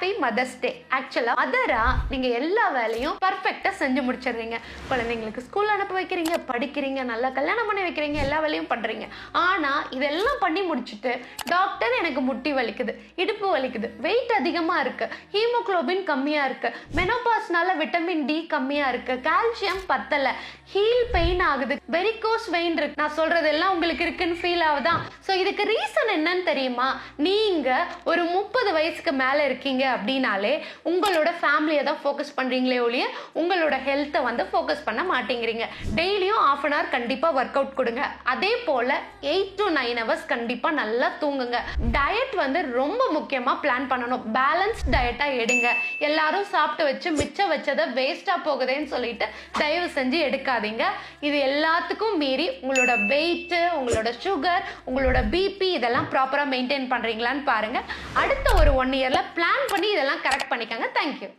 Happy mother's day ஆக்சுவலா மதரா நீங்க எல்லா வேலையும் பர்ஃபெக்டா செஞ்சு முடிச்சிடுறீங்க. குழந்தைங்களுக்கு ஸ்கூல் அனுப்ப வைக்கிறீங்க படிக்கிறீங்க நல்லா கல்யாணம் பண்ணி வைக்கிறீங்க எல்லா வேலையும் பண்றீங்க. ஆனா இதெல்லாம் பண்ணி முடிச்சுட்டு டாக்டர் எனக்கு முட்டி வலிக்குது இடுப்பு வலிக்குது வெயிட் அதிகமா இருக்கு ஹீமோகுளோபின் கம்மியா இருக்கு மெனோபாஸ்னால விட்டமின் டி கம்மியா இருக்கு கால்சியம் பத்தல ஹீல் பெயின் ஆகுது வெரிகோஸ் வெயின் இருக்கு. நான் சொல்கிறதெல்லாம் உங்களுக்கு இருக்குன்னு ஃபீல் ஆகுதான் ஸோ இதுக்கு ரீசன் என்னன்னு தெரியுமா? நீங்க ஒரு முப்பது வயசுக்கு மேல இருக்கீங்க அப்படின்னாலே உங்களோட ஃபேமிலியை தான் ஃபோக்கஸ் பண்றீங்களே ஒழிய உங்களோட ஹெல்த்தை வந்து ஃபோக்கஸ் பண்ண மாட்டேங்கிறீங்க. டெய்லியும் ஆஃப் அன் ஹவர் கண்டிப்பாக ஒர்க் அவுட் கொடுங்க. அதே போல் எயிட் டு நைன் ஹவர்ஸ் கண்டிப்பாக நல்லா தூங்குங்க. டயட் வந்து ரொம்ப முக்கியமாக பிளான் பண்ணணும். பேலன்ஸ் டயட்டாக எடுங்க. எல்லாரும் சாப்பிட்டு வச்சு மிச்சம் வச்சதை வேஸ்ட்டாக போகுதேன்னு சொல்லிட்டு தயவு செஞ்சு எடுக்காதீங்க. இது எல்லாத்துக்கும் மீறி உங்களோட வெயிட்டு உங்களோட சுகர் உங்களோட பிபி இதெல்லாம் ப்ராப்பராக மெயின்டைன் பண்ணுறீங்களான்னு பாருங்க. அடுத்த ஒரு ஒன் இயரில் பிளான் பண்ணி பண்ணி இதெல்லாம் கரெக்ட் பண்ணிக்கோங்க. தேங்க்யூ